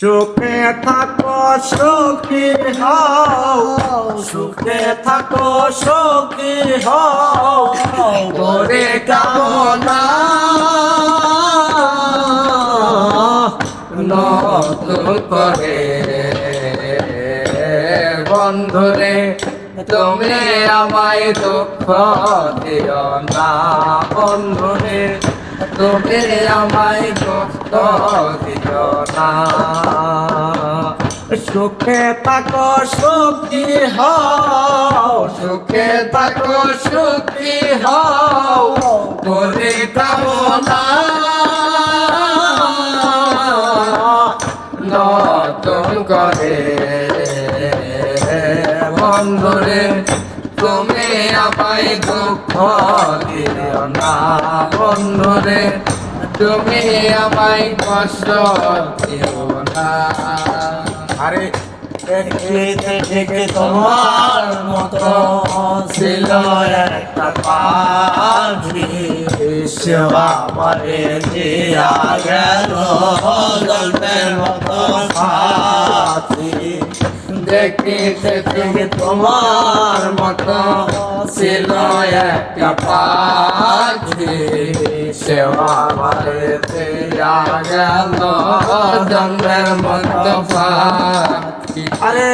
সুখে থাকো সুখী হও। সুখে থাকো সুখী হও। করে কামনা নতুন করে বন্ধুরে তুমি আমায় দুঃখ দিও না। বন্ধুরে তুমি আমায় দুঃখ দিও না। সুখে থাকো, সুখী হও। সুখে থাকো, সুখী হও। করে কামনা নতুন করে বন্ধুরে তুমি আমায় দুঃখ দিও না, বন্ধুরে। তুমি আমায় কষ্ট দিও না। আরে দেখতে তোমার মতো ছিল একটা পাখি। সেবা আমারে দিয়া গেল গল্পের মতো দেখিতে থেকে তোমার মতো ছিল একটা পাখি। সেবা দিয়া গেল জন্মের মতো পাখি। আরে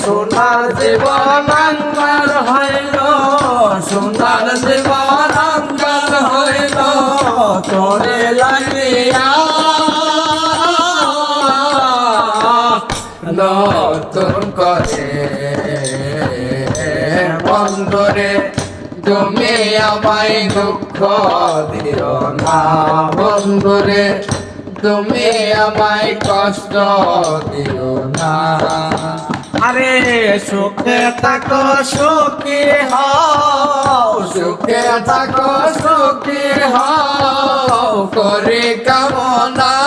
সোনার জীবন হইল, সোনার জীবন নতুন করে বন্ধরে তুমি আমায় দুঃখ দিও না। বন্ধুরে তুমি আমায় কষ্ট দিও না। আরে সুখে থাকো, সুখী হও। সুখে থাকো, সুখী হও। করে কামনা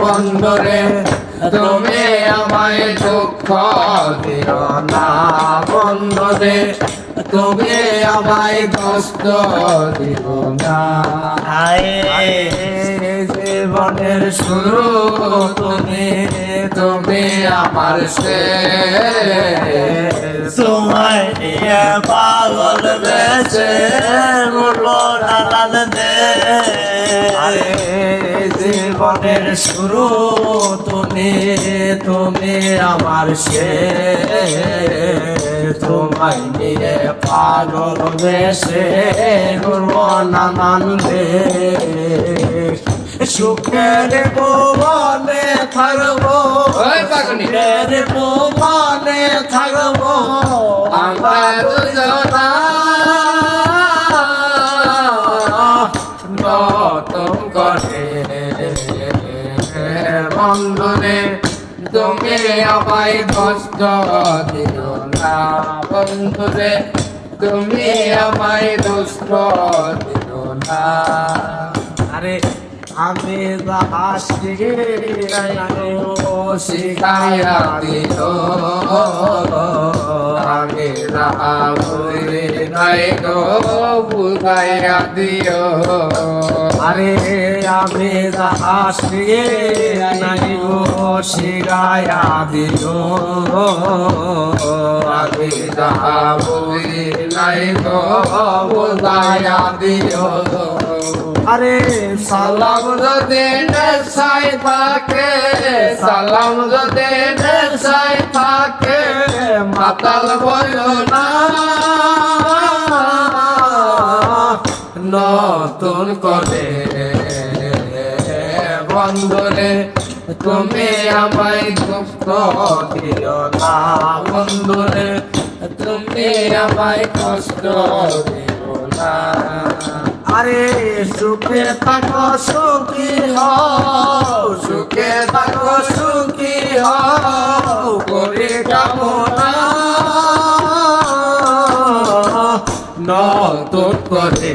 বন্ধরে তুমি আমায় দুঃখ দিও না। বন্ধরে তুমি আমায় কষ্ট দিও না। জীবনের শুরু তুমি তুমি আমার সে তোমায় নিয়ে পাগল বেছে মরবো নানান দে আরে জীবনের শুরু তুমি তুমি আমার সে তোমায় নিয়ে পাগল বেশে করব নানান সুখের ভুবনে থাকব। ভুবনে থাকব। আমরা বন্ধুরে তুমি আমায় কষ্ট দিও না। বন্ধুরে তুমি আমায় দুষ্ট দিও না। আরে আমি শিখাইয়া দিও আমি রাহুরে নাই গো বুঝাইয়া দিও। আরে আমি আসি নাই গো শিখাইয়া দিও আমি রাহুরে নাই গো বুঝাইয়া দিও আরে সালাম যদি সাই থাকে, সালাম যদি সাই থাকে, মাতাল বলো নতুন করে বন্ধরে, তুমি আমায় দুঃখ দিও না বন্ধুরে, তুমি আমায় কষ্ট দিও না। আরে সুখে থাকো, সুখী হও। নতুন করে।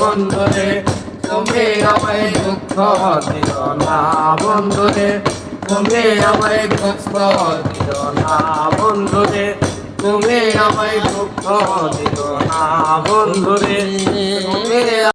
বন্ধুরে, তুমি আমায় দুঃখ দিও না। বন্ধুরে, তুমি আমায় দুঃখ দিও না। বন্ধুরে, তুমি আমায় দুঃখ দিও না। বন্ধুরে